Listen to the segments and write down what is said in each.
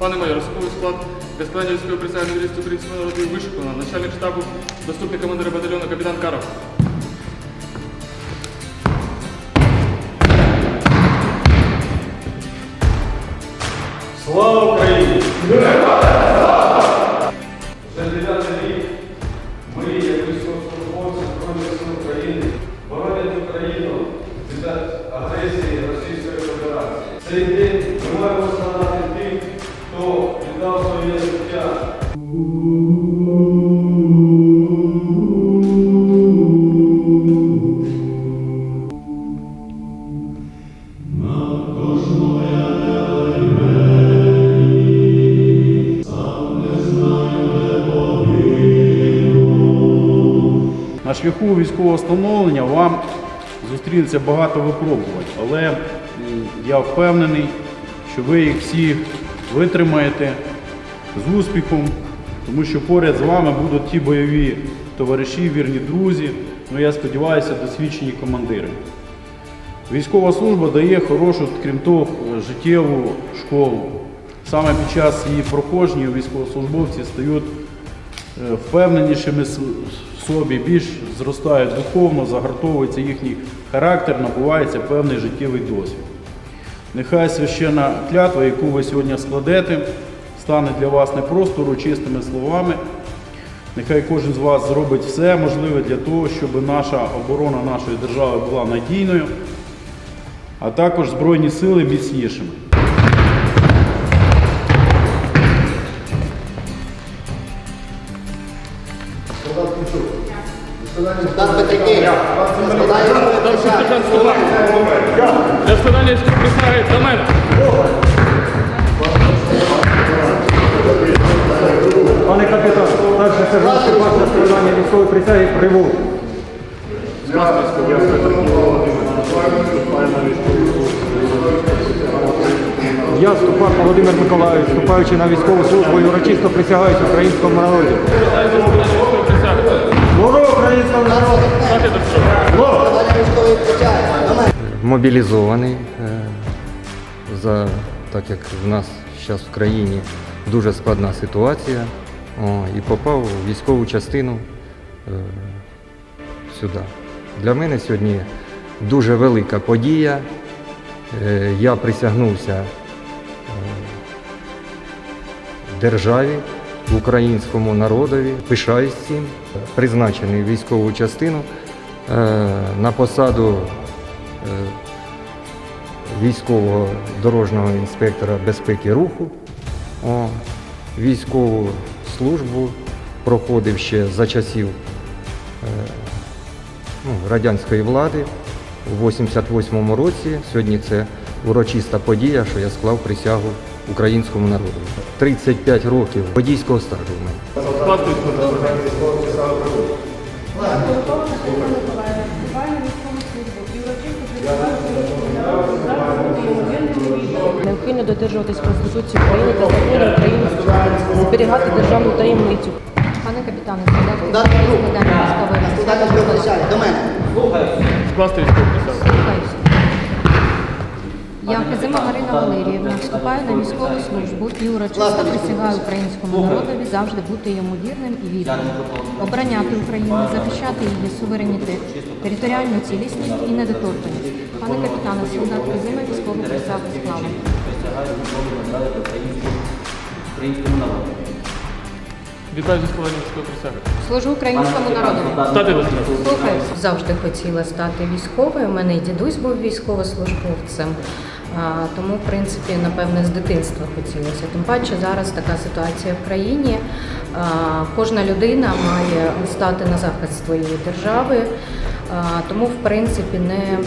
Пане майор, особовий склад для складання військової присяги на вірність українського народу вишикано. Начальник штабу, заступник командира батальйону капітан Каров. Слава Україні! Вже На шляху військового встановлення вам зустрінеться багато випробувань, але я впевнений, що ви їх всі витримаєте з успіхом, тому що поряд з вами будуть ті бойові товариші, вірні друзі, ну я сподіваюся, досвідчені командири. Військова служба дає хорошу, крім того, життєву школу. Саме під час її проходження військовослужбовці стають е, впевненішими в собі, більш зростають духовно, загартовується їхній характер, набувається певний життєвий досвід. Нехай священна клятва, яку ви сьогодні складете, стане для вас не просто урочистими словами. Нехай кожен з вас зробить все можливе для того, щоб наша оборона нашої держави була надійною, а також Збройні сили міцнішими. Складання до мене. Пане капітан, старший сержант на складання військової присяги Привул. Я, Ступак Володимир Миколаївич, вступаючи на військову службу і урочисто присягаюсь українському народу. Присяги. Служу українському народу! Стати мобілізований, е, за, так як в нас зараз в країні дуже складна ситуація, о, і попав у військову частину е, сюди. Для мене сьогодні дуже велика подія. Е, Я присягнувся е, державі, українському народові, пишаюсь цим, призначений військову частину е, на посаду військового дорожнього інспектора безпеки руху. О, військову службу проходив ще за часів е, ну, радянської влади у 88-му році. Сьогодні це урочиста подія, що я склав присягу українському народу. 35 років водійського стажу в мене. Військової Необхідно додержуватись Конституції України та законів України, зберігати державну таємницю. Пане капітане, солдат Солдат складання військової. До мене. Присягу. Слухаюся. Я Казима Марина Валеріївна вступаю на військову службу і урочисто присягаю українському народові завжди бути йому вірним і вірним, обороняти Україну, захищати її суверенітет, територіальну цілісність і недоторканність. Пане капітане, солдат Казима військову присягу склала. Вітаю за складання військової присяги. Служу українському народові. Стати. Слухаюсь. Завжди хотіла стати військовою. У мене і дідусь був військовослужбовцем. Тому, в принципі, напевне, з дитинства хотілося. Тим паче зараз така ситуація в країні. Кожна людина має стати на захист своєї держави. Тому, в принципі, не,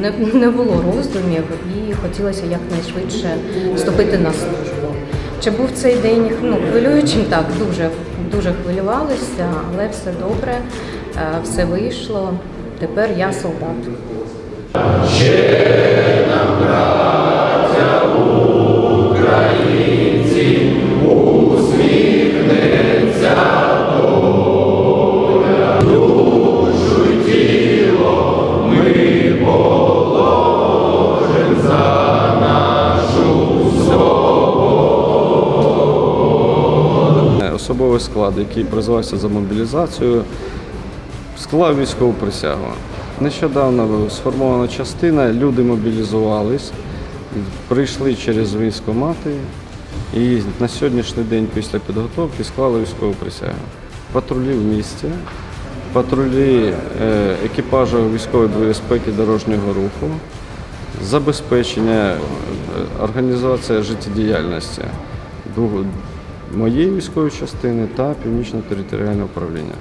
не, не було роздумів і хотілося якнайшвидше вступити на службу. Чи був цей день ну, хвилюючим? Так, дуже, дуже хвилювалися, але все добре, все вийшло. Тепер я солдат. Особовий склад, який призивався за мобілізацію, склав військову присягу. Нещодавно сформована частина, люди мобілізувались, прийшли через військомати і на сьогоднішній день після підготовки склали військову присягу. Патрулі в місті, патрулі е, екіпажу військової безпеки дорожнього руху, забезпечення, е, організація життєдіяльності моєї військової частини та північно-територіального управління.